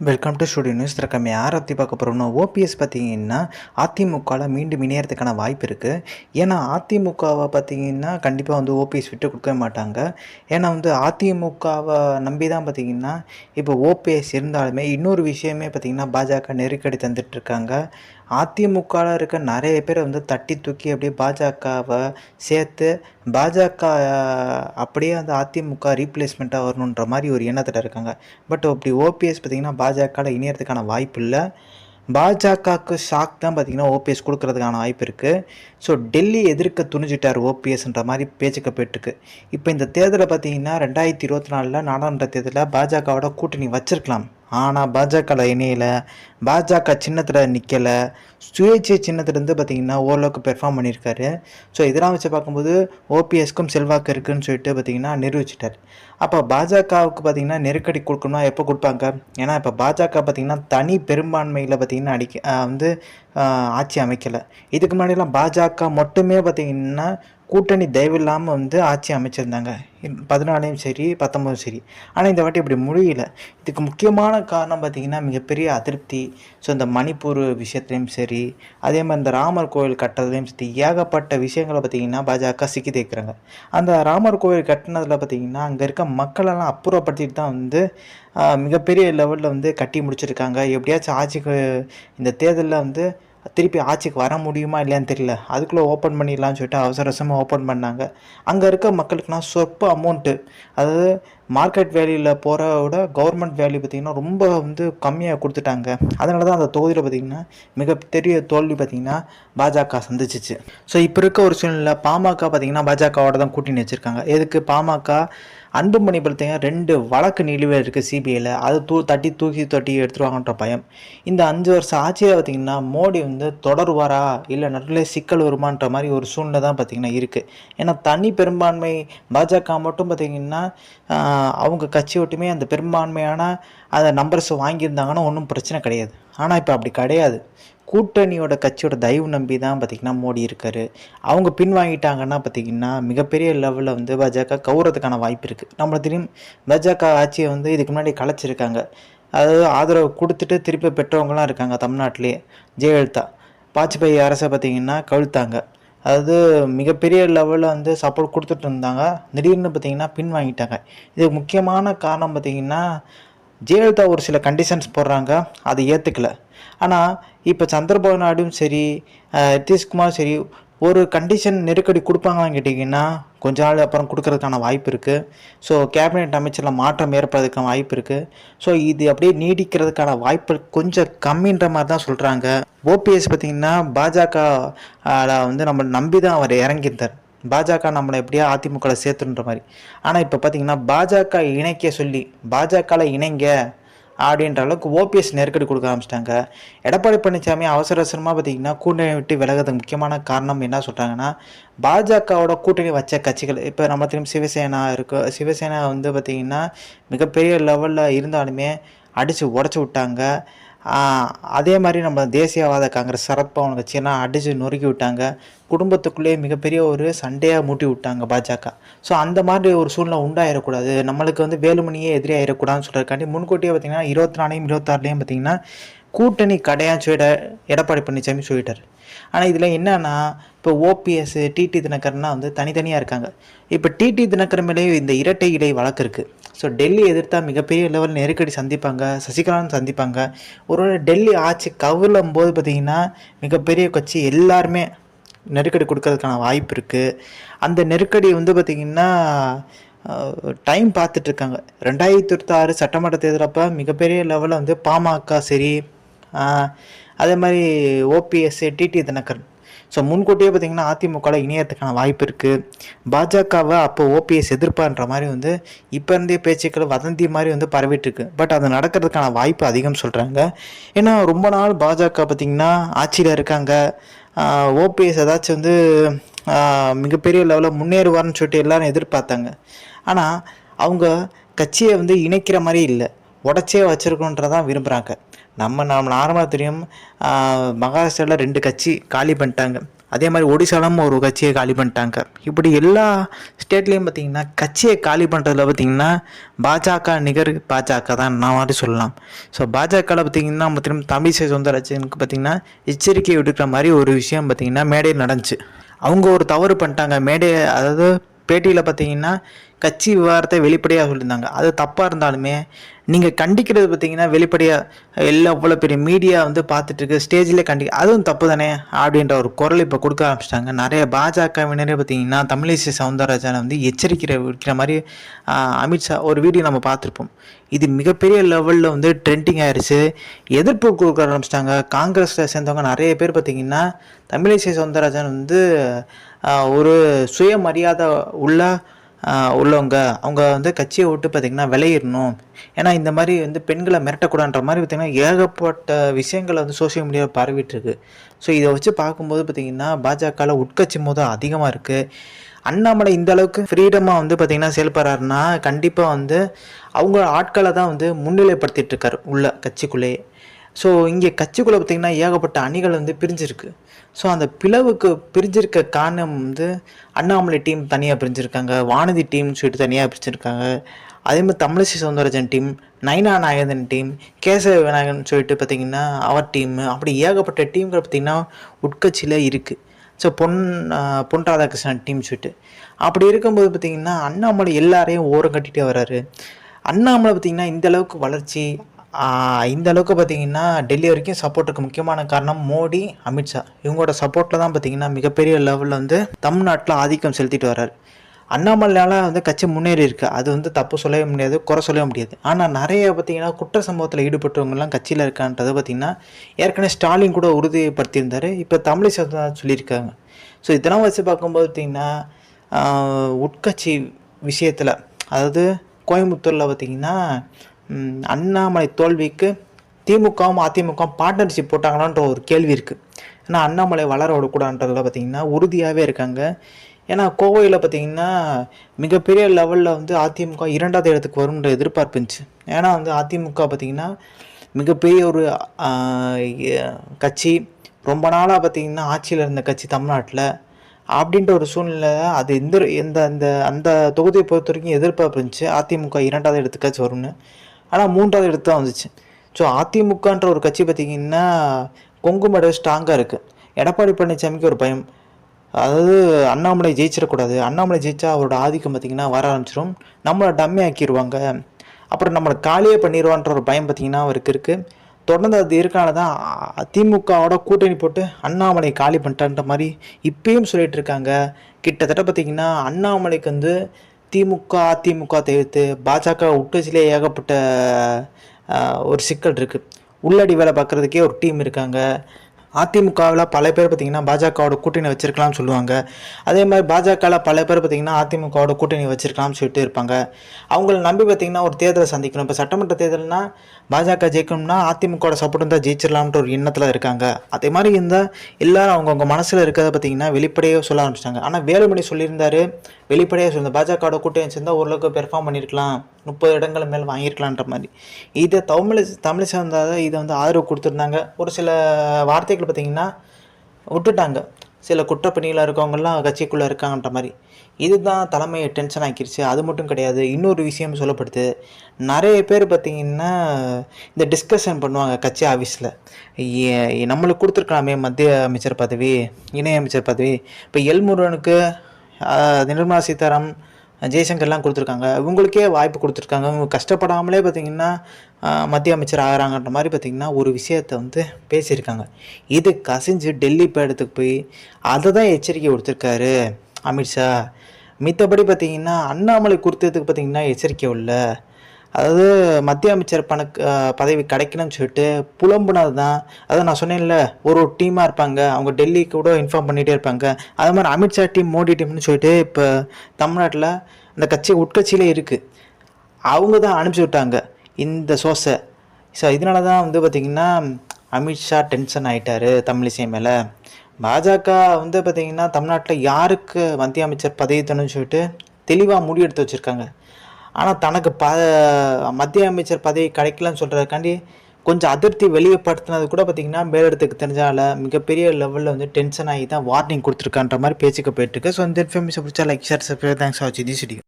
Welcome to studio news திறக்கம் யாரை பற்றி பார்க்க போகிறோம்னா ஓபிஎஸ் பார்த்தீங்கன்னா அதிமுகவில் மீண்டும் இணையறதுக்கான வாய்ப்பு இருக்குது ஏன்னா அதிமுகவை பார்த்தீங்கன்னா கண்டிப்பாக வந்து ஓபிஎஸ் விட்டு கொடுக்கவே மாட்டாங்க. ஏன்னா வந்து அதிமுகவை நம்பி தான் பார்த்தீங்கன்னா இப்போ ஓபிஎஸ் இருந்தாலுமே இன்னொரு விஷயமே பார்த்தீங்கன்னா பாஜக நெருக்கடி தந்துட்டுருக்காங்க அதிமுகவில் இருக்க நிறைய பேரை வந்து தட்டி தூக்கி அப்படியே பாஜகவை சேர்த்து பாஜக அப்படியே அந்த அதிமுக ரீப்ளேஸ்மெண்ட்டாக வரணுன்ற மாதிரி ஒரு எண்ணத்தில் இருக்காங்க. பட் அப்படி ஓபிஎஸ் பார்த்திங்கன்னா பாஜகவில் இணையறதுக்கான வாய்ப்பு இல்லை. பாஜகவுக்கு ஷாக் தான் பார்த்திங்கன்னா ஓபிஎஸ் கொடுக்கறதுக்கான வாய்ப்பு இருக்குது ஸோ டெல்லி எதிர்க்க துணிஞ்சிட்டார் ஓபிஎஸ்ன்ற மாதிரி பேச்சுக்க போயிட்டுருக்கு. இப்போ இந்த தேர்தலை பார்த்தீங்கன்னா ரெண்டாயிரத்தி இருபத்தி நாலில் நாடாளுமன்ற தேர்தலில் பாஜகவோட கூட்டணி வச்சிருக்கலாம். ஆனால் பாஜகவில் இணையல. பாஜக சின்னத்தில் நிற்கலை சுயேட்சை சின்னத்துலேருந்து பார்த்தீங்கன்னா ஓரளவுக்கு பெர்ஃபார்ம் பண்ணியிருக்காரு. ஸோ இதெல்லாம் வச்சு பார்க்கும்போது ஓபிஎஸ்க்கும் செல்வாக்கு இருக்குன்னு சொல்லிட்டு பார்த்தீங்கன்னா நிரூபிச்சிட்டார். அப்போ பாஜகவுக்கு பார்த்திங்கன்னா நெருக்கடி கொடுக்கணும்னா எப்போ கொடுப்பாங்க? ஏன்னா இப்போ பாஜக பார்த்திங்கன்னா தனி பெரும்பான்மையில் பார்த்திங்கன்னா அடிக்க வந்து ஆட்சி அமைக்கலை. இதுக்கு முன்னாடிலாம் பாஜக மட்டுமே பார்த்தீங்கன்னா கூட்டணி தயவில்லாமல் வந்து ஆட்சி அமைச்சிருந்தாங்க. பதினாலையும் சரி பத்தொம்பதும் சரி. ஆனால் இந்த வாட்டி இப்படி முடியல. இதுக்கு முக்கியமான காரணம் பார்த்திங்கன்னா மிகப்பெரிய அதிருப்தி. ஸோ இந்த மணிப்பூர் விஷயத்துலையும் சரி அதே மாதிரி இந்த ராமர் கோவில் கட்டுறதுலையும் சரி ஏகப்பட்ட விஷயங்களை பார்த்திங்கன்னா பாஜக சிக்கி தேய்க்கிறாங்க. அந்த ராமர் கோவில் கட்டினதில் பார்த்திங்கன்னா அங்கே இருக்க மக்களெல்லாம் அப்புறப்படுத்திட்டு தான் வந்து மிகப்பெரிய லெவலில் வந்து கட்டி முடிச்சிருக்காங்க. எப்படியாச்சும் ஆட்சிக்கு இந்த தேர்தலில் வந்து திருப்பி ஆட்சிக்கு வர முடியுமா இல்லையான்னு தெரியல. அதுக்குள்ளே ஓப்பன் பண்ணிடலாம்னு சொல்லிட்டு அவசர அவசரமாக ஓப்பன் பண்ணாங்க. அங்கே இருக்க மக்களுக்குனா சொற்ப அமௌண்ட்டு அதாவது மார்க்கெட் வேல்யூவில் போகிற விட கவர்மெண்ட் வேல்யூ பார்த்திங்கன்னா ரொம்ப வந்து கம்மியாக கொடுத்துட்டாங்க. அதனால தான் அந்த தொகுதியில் பார்த்திங்கன்னா மிகப்பெரிய தோல்வி பார்த்திங்கன்னா பாஜக சந்திச்சிச்சு. ஸோ இப்போ இருக்க ஒரு சூழ்நிலை பாமக பார்த்திங்கன்னா பாஜகவோட தான் கூட்டணி வச்சுருக்காங்க. எதுக்கு? பாமக அன்புமணி பார்த்தீங்கன்னா ரெண்டு வழக்கு நிலுவையில் இருக்குது சிபிஐயில் அது தூ தட்டி தூக்கி தட்டி எடுத்துருவாங்கன்ற பயம். இந்த அஞ்சு வருஷம் ஆட்சியில் பார்த்திங்கன்னா மோடி வந்து தொடருவாரா? இல்லை நடுவில் சிக்கல் வருமான்ற மாதிரி ஒரு சூழ்நிலை தான் பார்த்திங்கன்னா இருக்குது ஏன்னா தனி பெரும்பான்மை பாஜக மட்டும் பார்த்திங்கன்னா அவங்க கட்சி ஒட்டுமே அந்த பெரும்பான்மையான அந்த நம்பர்ஸ் வாங்கியிருந்தாங்கன்னா ஒன்றும் பிரச்சனை கிடையாது. ஆனால் இப்போ அப்படி கிடையாது. கூட்டணியோட கட்சியோட தயவு நம்பி தான் பார்த்திங்கன்னா மோடி இருக்கார். அவங்க பின் வாங்கிட்டாங்கன்னா பார்த்திங்கன்னா மிகப்பெரிய லெவலில் வந்து பாஜக கவுறதுக்கான வாய்ப்பு இருக்குது நம்மளை தெரியும் பாஜக ஆட்சியை வந்து இதுக்கு முன்னாடி கலைச்சிருக்காங்க. அதாவது ஆதரவு கொடுத்துட்டு திருப்பி பெற்றவங்களாம் இருக்காங்க தமிழ்நாட்டிலே ஜெயலலிதா வாஜ்பாய் அரசை பார்த்திங்கன்னா கவிழ்த்தாங்க. அதாவது மிகப்பெரிய லெவலில் வந்து சப்போர்ட் கொடுத்துட்டு இருந்தாங்க. திடீர்னு பார்த்திங்கன்னா பின் வாங்கிட்டாங்க. இதுக்கு முக்கியமான காரணம் பார்த்திங்கன்னா ஜெயலலிதா ஒரு சில கண்டிஷன்ஸ் போடுறாங்க. அதை ஏற்றுக்கல ஆனால் இப்போ சந்திரபாபு நாயுடும் சரி நிதிஷ்குமார் சரி ஒரு கண்டிஷன் நெருக்கடி கொடுப்பாங்களான்னு கேட்டிங்கன்னா கொஞ்ச நாள் அப்புறம் கொடுக்கறதுக்கான வாய்ப்பு இருக்குது ஸோ கேபினெட் அமைச்சரில் மாற்றம் ஏற்படுறதுக்கான வாய்ப்பு இருக்குது ஸோ இது அப்படியே நீடிக்கிறதுக்கான வாய்ப்பு கொஞ்சம் கம்மின்ற மாதிரி தான் சொல்கிறாங்க ஓபிஎஸ் பார்த்திங்கன்னா பாஜக வந்து நம்ம நம்பி தான் அவர் இறங்கியிருந்தார். பாஜக நம்மளை எப்படியா அதிமுகவில் சேர்த்துன்ற மாதிரி. ஆனால் இப்போ பார்த்தீங்கன்னா பாஜக இணைக்க சொல்லி பாஜகவில் இணைங்க அப்படின்ற அளவுக்கு ஓபிஎஸ் நெருக்கடி கொடுக்க ஆரம்பிச்சிட்டாங்க. எடப்பாடி பழனிசாமி அவசர அவசரமாக பார்த்தீங்கன்னா கூட்டணி விட்டு விலகிறதுக்கு முக்கியமான காரணம் என்ன சொல்கிறாங்கன்னா பாஜகவோட கூட்டணி வச்ச கட்சிகள். இப்போ நம்ம திரும்ப சிவசேனா இருக்கு. சிவசேனா வந்து பார்த்திங்கன்னா மிகப்பெரிய லெவலில் இருந்தாலுமே அடித்து உடச்சி விட்டாங்க. அதே மாதிரி நம்ம தேசியவாத காங்கிரஸ் சரத்பவன் கட்சியெல்லாம் அடித்து நொறுக்கி விட்டாங்க. குடும்பத்துக்குள்ளேயே மிகப்பெரிய ஒரு சண்டையாக மூட்டி விட்டாங்க பாஜக. ஸோ அந்த மாதிரி ஒரு சூழ்நிலை உண்டாயிடக்கூடாது நம்மளுக்கு வந்து வேலுமணியே எதிரி ஆயிடக்கூடாதுன்னு சொல்கிறதுக்காண்டி முன்கூட்டியே பார்த்தீங்கன்னா இருபத்தி நாலையும் இருபத்தாறுலையும் பார்த்தீங்கன்னா கூட்டணி கடையான்னு சொல்லிட எடப்பாடி பழனிசாமி சொல்லிட்டார். ஆனால் இதில் என்னன்னா இப்போ ஓபிஎஸ் டிடி தினகரன்லாம் வந்து தனித்தனியாக இருக்காங்க. இப்போ டிடி தினகரன் மேலேயும் இந்த இரட்டை இடை வழக்கு இருக்குது ஸோ டெல்லி எதிர்த்தா மிகப்பெரிய லெவல் நெருக்கடி சந்திப்பாங்க சசிகலான்னு சந்திப்பாங்க. ஒருவேளை டெல்லி ஆட்சி கவிழும் போது பார்த்திங்கன்னா மிகப்பெரிய கட்சி எல்லாருமே நெருக்கடி கொடுக்கறதுக்கான வாய்ப்பு இருக்குது அந்த நெருக்கடி வந்து பார்த்திங்கன்னா டைம் பார்த்துட்ருக்காங்க ரெண்டாயிரத்தி இருபத்தாறு சட்டமன்ற தேர்தலப்போ மிகப்பெரிய லெவலில் வந்து பாமக சரி அதே மாதிரி ஓபிஎஸ் டிடி தினகரன். ஸோ முன்கூட்டியே பார்த்தீங்கன்னா அதிமுகவில் இணையத்துக்கான வாய்ப்பு இருக்குது பாஜகவை அப்போ ஓபிஎஸ் எதிர்ப்பான்ற மாதிரி வந்து இப்போ இருந்தே பேச்சுக்கள் வதந்தி மாதிரி வந்து பரவிட்டுருக்கு பட் அது நடக்கிறதுக்கான வாய்ப்பு அதிகம் சொல்கிறாங்க ஏன்னா ரொம்ப நாள் பாஜக பார்த்திங்கன்னா ஆட்சியில் இருக்காங்க. ஓபிஎஸ் ஏதாச்சும் வந்து மிகப்பெரிய லெவலில் முன்னேறுவார்னு சொல்லிட்டு எல்லாரும் எதிர்பார்த்தாங்க. ஆனால் அவங்க கட்சியை வந்து இணைக்கிற மாதிரி இல்லை. உடச்சே வச்சுருக்கோன்றதான் விரும்புகிறாங்க நம்ம நம்ம நார்மலாக தெரியும் மகாராஷ்டிராவில் ரெண்டு கட்சி காலி பண்ணிட்டாங்க. அதே மாதிரி ஒடிசாலும் ஒரு கட்சியை காலி பண்ணிட்டாங்க. இப்படி எல்லா ஸ்டேட்லேயும் பார்த்தீங்கன்னா கட்சியை காலி பண்ணுறதுல பார்த்தீங்கன்னா பாஜக நிகர் பாஜக தான் நான் மாதிரி சொல்லலாம். ஸோ பாஜகவில் பார்த்தீங்கன்னா மற்றும் தமிழிசை சவுந்தரராஜனுக்கு பார்த்தீங்கன்னா எச்சரிக்கை விடுக்கிற மாதிரி ஒரு விஷயம் பார்த்தீங்கன்னா மேடையில் நடந்துச்சு. அவங்க ஒரு தவறு பண்ணிட்டாங்க. மேடை அதாவது பேட்டியில் பார்த்தீங்கன்னா கட்சி விவகாரத்தை வெளிப்படையாக சொல்லியிருந்தாங்க. அது தப்பாக இருந்தாலுமே நீங்கள் கண்டிக்கிறது பார்த்தீங்கன்னா வெளிப்படையாக எல்லாம் அவ்வளோ பெரிய மீடியா வந்து பார்த்துட்டு இருக்கு. ஸ்டேஜில் கண்டி அதுவும் தப்பு தானே? அப்படின்ற ஒரு குரல் இப்போ கொடுக்க ஆரம்பிச்சிட்டாங்க. நிறைய பாஜகவினரே பார்த்தீங்கன்னா தமிழிசை சவுந்தரராஜனை வந்து எச்சரிக்கிற விற்கிற மாதிரி அமித்ஷா ஒரு வீடியோ நம்ம பார்த்துருப்போம். இது மிகப்பெரிய லெவலில் வந்து ட்ரெண்டிங் ஆயிடுச்சு எதிர்ப்பு கொடுக்க ஆரம்பிச்சிட்டாங்க. காங்கிரஸில் சேர்ந்தவங்க நிறைய பேர் பார்த்தீங்கன்னா தமிழிசை சவுந்தரராஜன் வந்து ஒரு சுயமரியாதை உள்ள உள்ளவங்க. அவங்க வந்து கட்சியை விட்டு பார்த்திங்கன்னா விளையிடணும் ஏன்னா இந்த மாதிரி வந்து பெண்களை மிரட்டக்கூடாதுன்ற மாதிரி பார்த்திங்கன்னா ஏகப்பட்ட விஷயங்களை வந்து சோஷியல் மீடியாவில் பரவிட்டுருக்கு. ஸோ இதை வச்சு பார்க்கும்போது பார்த்திங்கன்னா பாஜகவில் உட்கட்சி மோதல் அதிகமாக இருக்குது அண்ணாமலை இந்த அளவுக்கு ஃப்ரீடமாக வந்து பார்த்திங்கன்னா செயல்படுறாருன்னா கண்டிப்பாக வந்து அவங்க ஆட்களை தான் வந்து முன்னிலைப்படுத்திட்டு இருக்காரு உள்ள கட்சிக்குள்ளேயே. ஸோ இங்கே கட்சிக்குள்ளே பார்த்திங்கன்னா ஏகப்பட்ட அணிகள் வந்து பிரிஞ்சிருக்கு. ஸோ அந்த பிளவுக்கு பிரிஞ்சிருக்க காரணம் வந்து அண்ணாமலை டீம் தனியாக பிரிஞ்சிருக்காங்க. வானதி டீம் சொல்லிட்டு தனியாக பிரிஞ்சிருக்காங்க. அதே மாதிரி தமிழிசை சவுந்தரராஜன் டீம் நைனா நாயகன் டீம் கேசவ விநாயகன் சொல்லிட்டு பார்த்திங்கன்னா அவர் டீம் அப்படி ஏகப்பட்ட டீம்கள் பார்த்திங்கன்னா உட்கட்சியில் இருக்குது ஸோ பொன் பொன் ராதாகிருஷ்ணன் டீம் சொல்லிட்டு. அப்படி இருக்கும்போது பார்த்திங்கன்னா அண்ணாமலை எல்லாரையும் ஓரம் கட்டிகிட்டே வர்றாரு அண்ணாமலை பார்த்திங்கன்னா இந்த அளவுக்கு வளர்ச்சி இந்த அளவுக்கு பார்த்திங்கன்னா டெல்லி வரைக்கும் சப்போர்ட்டுக்கு முக்கியமான காரணம் மோடி அமித்ஷா இவங்களோட சப்போர்ட்டில் தான் பார்த்திங்கன்னா மிகப்பெரிய லெவலில் வந்து தமிழ்நாட்டில் ஆதிக்கம் செலுத்திட்டு வர்றாரு. அண்ணாமலையால் வந்து கட்சி முன்னேறி இருக்கு. அது வந்து தப்பு சொல்லவே முடியாது குறை சொல்லவே முடியாது. ஆனால் நிறைய பார்த்தீங்கன்னா குற்ற சம்பவத்தில் ஈடுபட்டவங்கலாம் கட்சியில் இருக்கான்றது பார்த்தீங்கன்னா ஏற்கனவே ஸ்டாலின் கூட உறுதிப்படுத்தியிருந்தார். இப்போ தமிழிசை தான் சொல்லியிருக்காங்க. ஸோ இதெல்லாம் வச்சு பார்க்கும்போது பார்த்தீங்கன்னா உட்கட்சி விஷயத்தில் அதாவது கோயம்புத்தூரில் பார்த்தீங்கன்னா அண்ணாமலை தோல்விக்கு திமுகவும் அதிமுகவும் பார்ட்னர்ஷிப் போட்டாங்களான்ற ஒரு கேள்வி இருக்குது ஏன்னா அண்ணாமலை வளர விடக்கூடாதுன்றதில் பார்த்தீங்கன்னா உறுதியாகவே இருக்காங்க. ஏன்னா கோவையில் பார்த்தீங்கன்னா மிகப்பெரிய லெவலில் வந்து அதிமுக இரண்டாவது இடத்துக்கு வரும்ன்ற எதிர்பார்ப்பு இருந்துச்சு. ஏன்னா வந்து அதிமுக பார்த்தீங்கன்னா மிகப்பெரிய ஒரு கட்சி. ரொம்ப நாளாக பார்த்தீங்கன்னா ஆட்சியில் இருந்த கட்சி தமிழ்நாட்டில். அப்படின்ற ஒரு சூழ்நிலை அது எந்த எந்த அந்த அந்த தொகுதியை பொறுத்த வரைக்கும் எதிர்பார்ப்பு இருந்துச்சு. அதிமுக இரண்டாவது இடத்துக்காச்சும் வரும்னு. ஆனால் மூன்றாவது இடத்து தான் வந்துச்சு. ஸோ அதிமுகன்ற ஒரு கட்சி பார்த்திங்கன்னா கொங்குமட ஸ்ட்ராங்காக இருக்குது எடப்பாடி பழனிசாமிக்கு ஒரு பயம். அதாவது அண்ணாமலை ஜெயிச்சிடக்கூடாது. அண்ணாமலை ஜெயிச்சா அவரோட ஆதிக்கம் பார்த்திங்கன்னா வர ஆரம்பிச்சிடும் நம்மளை டம்மி ஆக்கிடுவாங்க அப்புறம் நம்மளை காலியே பண்ணிடுவான்ற ஒரு பயம் பார்த்திங்கன்னா அவருக்கு இருக்குது தொடர்ந்து அது இருக்கனால தான் திமுகவோட கூட்டணி போட்டு அண்ணாமலை காலி பண்ணிட்டான்ற மாதிரி இப்பயும் சொல்லிகிட்டு இருக்காங்க. கிட்டத்தட்ட பார்த்திங்கன்னா அண்ணாமலைக்கு வந்து திமுக அதிமுக தவிர்த்து பாஜக உட்கட்சியிலே ஏகப்பட்ட ஒரு சிக்கல் இருக்குது உள்ளடி வேலை பார்க்குறதுக்கே ஒரு டீம் இருக்காங்க. அதிமுகவில் பல பேர் பார்த்திங்கன்னா பாஜகவோட கூட்டணி வச்சிருக்கலாம்னு சொல்லுவாங்க. அதே மாதிரி பாஜகவில் பல பேர் பார்த்திங்கன்னா அதிமுகவோட கூட்டணி வச்சிருக்கலாம்னு சொல்லிட்டு இருப்பாங்க. அவங்கள நம்பி பார்த்திங்கன்னா ஒரு தேர்தலை சந்திக்கணும். இப்போ சட்டமன்ற தேர்தல்னா பாஜக ஜெயிக்கணும்னா அதிமுகவோட சப்போர்ட் இருந்தால் ஜெயிச்சிடலாம்ன்ற ஒரு எண்ணத்தில் இருக்காங்க. அதே மாதிரி இருந்தால் எல்லாரும் அவங்கவுங்க மனசில் இருக்கிறத பார்த்திங்கன்னா வெளிப்படையாக சொல்ல ஆரம்பிச்சிட்டாங்க. ஆனால் வேலுமணி சொல்லியிருந்தார் வெளிப்படையாக சொல்லியிருந்தார். பாஜகவோட கூட்டணி வச்சுருந்தா ஓரளவுக்கு பெர்ஃபார்ம் பண்ணியிருக்கலாம் முப்பது இடங்கள் மேல் வாங்கியிருக்கலான்ற மாதிரி. இதை தமிழ் தமிழ் சார்ந்தாத இதை வந்து ஆதரவு கொடுத்துருந்தாங்க. ஒரு சில வார்த்தைகள் பார்த்திங்கன்னா விட்டுட்டாங்க. சில குற்றப்பணிகளாக இருக்கவங்கெல்லாம் கட்சிக்குள்ளே இருக்காங்கன்ற மாதிரி. இதுதான் தலைமையை டென்ஷன் ஆக்கிருச்சு. அது மட்டும் கிடையாது. இன்னொரு விஷயம் சொல்லப்படுது. நிறைய பேர் பார்த்திங்கன்னா இந்த டிஸ்கஷன் பண்ணுவாங்க கட்சி ஆஃபீஸில் நம்மளுக்கு கொடுத்துருக்கலாமே மத்திய அமைச்சர் பதவி இணையமைச்சர் பதவி. இப்போ எல்முருகனுக்கு நிர்மலா சீதாராமன் ஜெய்சங்கர்லாம் கொடுத்துருக்காங்க. இவங்களுக்கே வாய்ப்பு கொடுத்துருக்காங்க. இவங்க கஷ்டப்படாமலே பார்த்திங்கன்னா மத்திய அமைச்சர் ஆகிறாங்கன்ற மாதிரி பார்த்திங்கன்னா ஒரு விஷயத்தை வந்து பேசியிருக்காங்க. இது கசிஞ்சு டெல்லி பேடத்துக்கு போய் அதை தான் எச்சரிக்கை கொடுத்துருக்காரு அமித்ஷா. மித்தபடி பார்த்திங்கன்னா அண்ணாமலை கொடுத்ததுக்கு பார்த்திங்கன்னா எச்சரிக்கை இல்லை அதாவது மத்திய அமைச்சர் பணக்கு பதவி கிடைக்கணும்னு சொல்லிட்டு புலம்புனது தான் அதை நான் சொன்னேன்ல ஒரு ஒரு டீமாக இருப்பாங்க. அவங்க டெல்லிக்கு கூட இன்ஃபார்ம் பண்ணிகிட்டே இருப்பாங்க. அது மாதிரி அமித்ஷா டீம் மோடி டீம்னு சொல்லிட்டு இப்போ தமிழ்நாட்டில் அந்த கட்சி உட்கட்சியிலே இருக்குது அவங்க தான் அனுப்பிச்சி விட்டாங்க இந்த சோசை ஸோ இதனால தான் வந்து பார்த்திங்கன்னா அமித்ஷா டென்ஷன் ஆகிட்டார் தமிழிசை மேலே. பாஜக வந்து பார்த்திங்கன்னா தமிழ்நாட்டில் யாருக்கு மத்திய அமைச்சர் பதவி தரணும்னு சொல்லிட்டு தெளிவாக முடிவெடுத்து வச்சுருக்காங்க. ஆனால் தனக்கு ப மத்திய அமைச்சர் பதவி கிடைக்கலன்னு சொல்கிறதுக்காண்டி கொஞ்சம் அதிருப்தி வெளியப்படுத்தினது கூட பார்த்தீங்கன்னா மேலிடத்துக்கு தெரிஞ்சால மிகப்பெரிய லெவலில் வந்து டென்ஷன் ஆகி தான் வார்னிங் கொடுத்துருக்கான்ற மாதிரி பேச்சுக்கு போயிட்டுருக்கு. ஸோ இந்த இன்ஃபர்மேஷன் பிடிச்சா லைக் ஷேர் சப்ஸ்கிரைப் தேங்க்ஸ் ஆச்சு இது சிடி